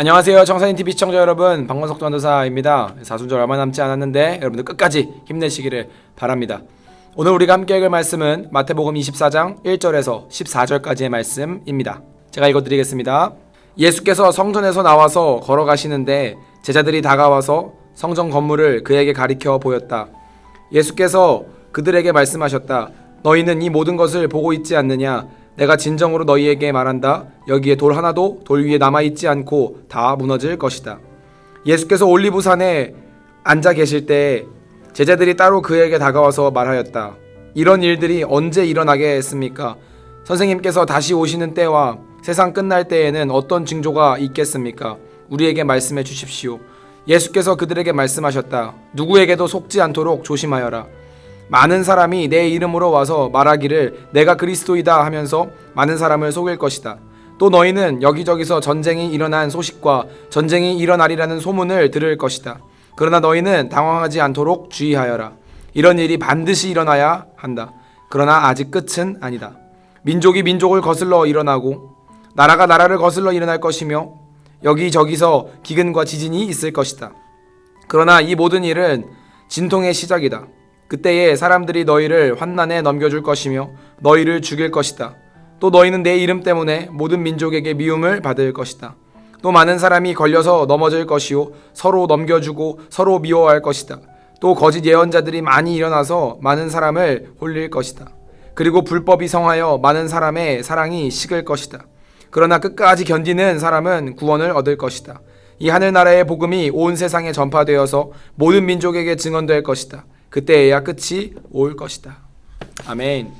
안녕하세요. 청산인TV 시청자 여러분. 박원석 전도사입니다. 사순절 얼마 남지 않았는데 여러분들 끝까지 힘내시기를 바랍니다. 오늘 우리가 함께 읽을 말씀은 마태복음 24장 1절에서 14절까지의 말씀입니다. 제가 읽어드리겠습니다. 예수께서 성전에서 나와서 걸어가시는데 제자들이 다가와서 성전 건물을 그에게 가리켜 보였다. 예수께서 그들에게 말씀하셨다. 너희는 이 모든 것을 보고 있지 않느냐 내가 진정으로 너희에게 말한다. 여기에 돌 하나도 돌 위에 남아 있지 않고 다 무너질 것이다. 예수께서 올리브산에 앉아 계실 때 제자들이 따로 그에게 다가와서 말하였다. 이런 일들이 언제 일어나겠습니까? 선생님께서 다시 오시는 때와 세상 끝날 때에는 어떤 징조가 있겠습니까? 우리에게 말씀해 주십시오. 예수께서 그들에게 말씀하셨다. 누구에게도 속지 않도록 조심하여라. 많은 사람이 내 이름으로 와서 말하기를 내가 그리스도이다 하면서 많은 사람을 속일 것이다. 또 너희는 여기저기서 전쟁이 일어난 소식과 전쟁이 일어나리라는 소문을 들을 것이다. 그러나 너희는 당황하지 않도록 주의하여라. 이런 일이 반드시 일어나야 한다. 그러나 아직 끝은 아니다. 민족이 민족을 거슬러 일어나고 나라가 나라를 거슬러 일어날 것이며 여기저기서 기근과 지진이 있을 것이다. 그러나 이 모든 일은 진통의 시작이다. 그때에 사람들이 너희를 환난에 넘겨줄 것이며 너희를 죽일 것이다. 또 너희는 내 이름 때문에 모든 민족에게 미움을 받을 것이다. 또 많은 사람이 걸려서 넘어질 것이요 서로 넘겨주고 서로 미워할 것이다. 또 거짓 예언자들이 많이 일어나서 많은 사람을 홀릴 것이다. 그리고 불법이 성하여 많은 사람의 사랑이 식을 것이다. 그러나 끝까지 견디는 사람은 구원을 얻을 것이다. 이 하늘나라의 복음이 온 세상에 전파되어서 모든 민족에게 증언될 것이다. 그때에야 끝이 올 것이다. 아멘.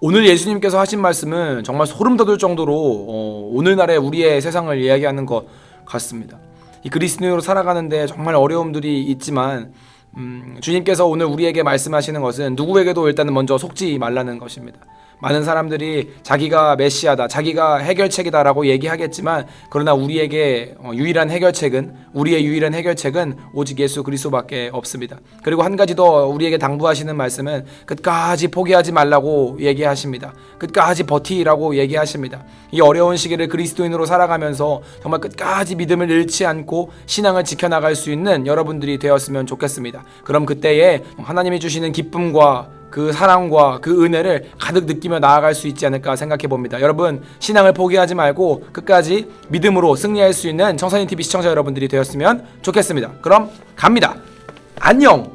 오늘 예수님께서 하신 말씀은 정말 소름 돋을 정도로 어, 오늘날의 우리의 세상을 이야기하는 것 같습니다. 이 그리스도인으로 살아가는데 정말 어려움들이 있지만 음, 주님께서 오늘 우리에게 말씀하시는 것은 누구에게도 일단은 먼저 속지 말라는 것입니다. 많은 사람들이 자기가 메시아다, 자기가 해결책이다라고 얘기하겠지만 그러나 우리에게 어, 유일한 해결책은 우리의 유일한 해결책은 오직 예수 그리스도밖에 없습니다. 그리고 한 가지 더 우리에게 당부하시는 말씀은 끝까지 포기하지 말라고 얘기하십니다. 끝까지 버티라고 얘기하십니다. 이 어려운 시기를 그리스도인으로 살아가면서 정말 끝까지 믿음을 잃지 않고 신앙을 지켜나갈 수 있는 여러분들이 되었으면 좋겠습니다. 그럼 그때에 하나님이 주시는 기쁨과 그 사랑과 그 은혜를 가득 느끼며 나아갈 수 있지 않을까 생각해 봅니다. 여러분 신앙을 포기하지 말고 끝까지 믿음으로 승리할 수 있는 청산인 TV 시청자 여러분들이 되었으면 좋겠습니다. 그럼 갑니다. 안녕.